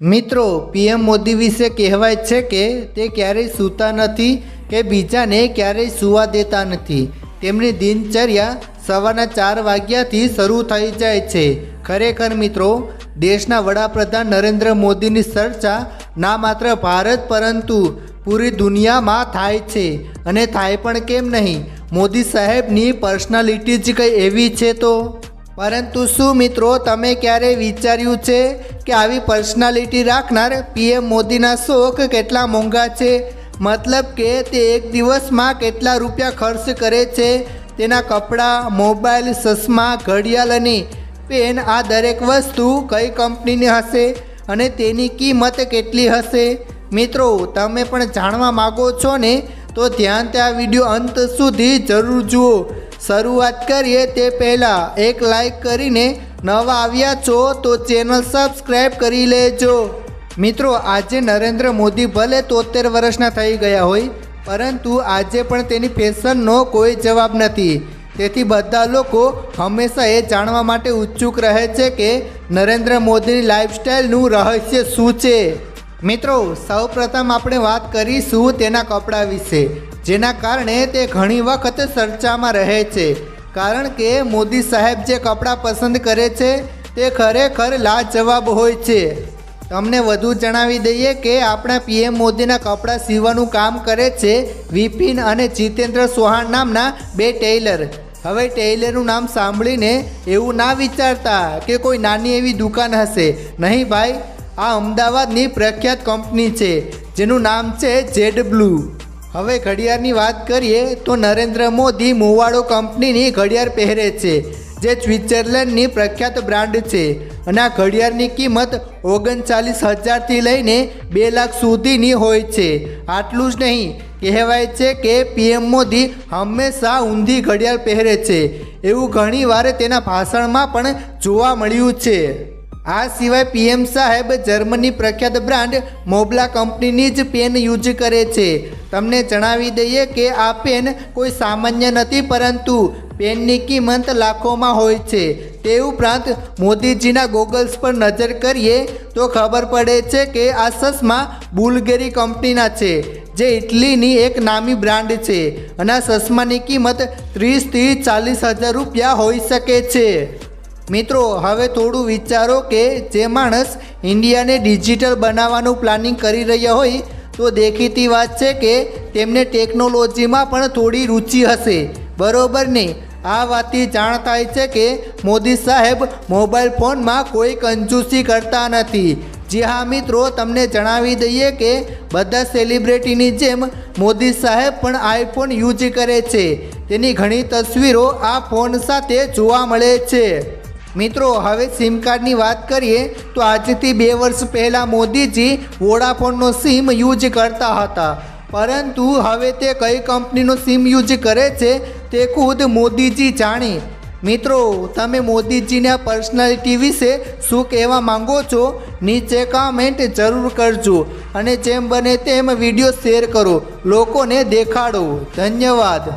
મિત્રો, પીએમ મોદી વિશે કહેવાય છે કે તે ક્યારેય સૂતા નથી કે બીજાને ક્યારેય સૂવા દેતા નથી. તેમની દિનચર્યા સવારના ચાર વાગ્યાથી શરૂ થઈ જાય છે. ખરેખર મિત્રો, દેશના વડાપ્રધાન નરેન્દ્ર મોદીની ચર્ચા ના માત્ર ભારત પરંતુ પૂરી દુનિયામાં થાય છે. અને થાય પણ કેમ નહીં? મોદી સાહેબની પર્સનાલિટી જ કંઈ એવી છે તો? પરંતુ શું મિત્રો, તમે ક્યારેય વિચાર્યું છે કે આવી પર્સનાલિટી રાખનાર પીએમ મોદીના શોખ કેટલા મોંઘા છે? મતલબ કે તે એક દિવસમાં કેટલા રૂપિયા ખર્ચ કરે છે? તેના કપડાં, મોબાઈલ, ચશ્મા, ઘડિયાળ અને પેન આ દરેક વસ્તુ કઈ કંપનીની હશે અને તેની કિંમત કેટલી હશે? મિત્રો, તમે પણ જાણવા માગો છો ને? તો ધ્યાન આ વીડિયો અંત સુધી જરૂર જુઓ. શરૂઆત કરીએ તે પહેલાં એક લાઈક કરીને નવા આવ્યા છો તો ચેનલ સબસ્ક્રાઈબ કરી લેજો. મિત્રો, આજે નરેન્દ્ર મોદી ભલે તોતેર વર્ષના થઈ ગયા હોય, પરંતુ આજે પણ તેની ફેશનનો કોઈ જવાબ નથી. તેથી બધા લોકો હંમેશા એ જાણવા માટે ઉત્સુક રહે છે કે નરેન્દ્ર મોદીની લાઈફસ્ટાઈલનું રહસ્ય શું છે? મિત્રો, સૌપ્રથમ આપણે વાત કરીશું તેના કપડાં વિશે. જેના કારણે તે ઘણી વખત ચર્ચામાં રહે છે. કારણ કે મોદી સાહેબ જે કપડાં પસંદ કરે છે, તે ખરેખર લાજવાબ હોય છે. તમને વધુ જણાવી દઈએ કે આપણા પીએમ મોદીના કપડાં સીવવાનું કામ કરે છે વિપિન અને જીતેન્દ્ર સોહાણ નામના બે ટેલર. હવે ટેલરનું નામ સાંભળીને એવું ના વિચારતા કે કોઈ નાની એવી દુકાન હશે. નહીં ભાઈ, આ અમદાવાદની પ્રખ્યાત કંપની છે, જેનું નામ છે જેડ બ્લુ. હવે ઘડિયાળની વાત કરીએ તો નરેન્દ્ર મોદી મોવાડો કંપનીની ઘડિયાળ પહેરે છે, જે સ્વિટ્ઝરલેન્ડની પ્રખ્યાત બ્રાન્ડ છે અને આ ઘડિયાળની કિંમત ઓગણચાલીસ હજારથી લઈને બે લાખ સુધીની હોય છે. આટલું જ નહીં, કહેવાય છે કે પીએમ મોદી હંમેશા ઊંધી ઘડિયાળ પહેરે છે, એવું ઘણીવાર તેના ભાષણમાં પણ જોવા મળ્યું છે. આ સિવાય પીએમ સાહેબ જર્મની પ્રખ્યાત બ્રાન્ડ મોબલા કંપનીની જ પેન યુઝ કરે છે. તમને જણાવી દઈએ કે આ પેન કોઈ સામાન્ય નથી, પરંતુ પેનની કિંમત લાખોમાં હોય છે. તે ઉપરાંત મોદીજીના ગોગલ્સ પર નજર કરીએ તો ખબર પડે છે કે આ ચશ્મા બુલગેરી કંપનીના છે, જે ઇટલીની એક નામી બ્રાન્ડ છે અને આ ચશ્માની કિંમત ત્રીસથી ચાલીસ હજાર રૂપિયા હોઈ શકે છે. મિત્રો, હવે થોડું વિચારો કે જે માણસ ઇન્ડિયાને ડિજિટલ બનાવવાનું પ્લાનિંગ કરી રહ્યા હોય તો દેખીતી વાત છે કે તેમને ટેકનોલોજીમાં પણ થોડી રુચિ હશે. બરોબર ને? આ વાતથી જાણ થાય છે કે મોદી સાહેબ મોબાઈલ ફોનમાં કોઈ કંજૂસી કરતા નથી. જી હા મિત્રો, તમને જણાવી દઈએ કે બધા સેલિબ્રિટીની જેમ મોદી સાહેબ પણ આઈફોન યુઝ કરે છે. તેની ઘણી તસવીરો આ ફોન સાથે જોવા મળે છે. મિત્રો, હવે સિમ કાર્ડની વાત કરીએ, તો આજથી બે વર્ષ પહેલાં મોદીજી વોડાફોનનો સિમ યુઝ કરતા હતા. પરંતુ હવે તે કઈ કંપનીનો સિમ યુઝ કરે છે, તે ખુદ મોદીજી જાણે. મિત્રો, તમે મોદીજીના પર્સનાલિટી વિશે શું કહેવા માંગો છો? નીચે કમેન્ટ જરૂર કરજો. અને જેમ બને તેમ વીડિયો શેર કરો. લોકોને દેખાડો. ધન્યવાદ.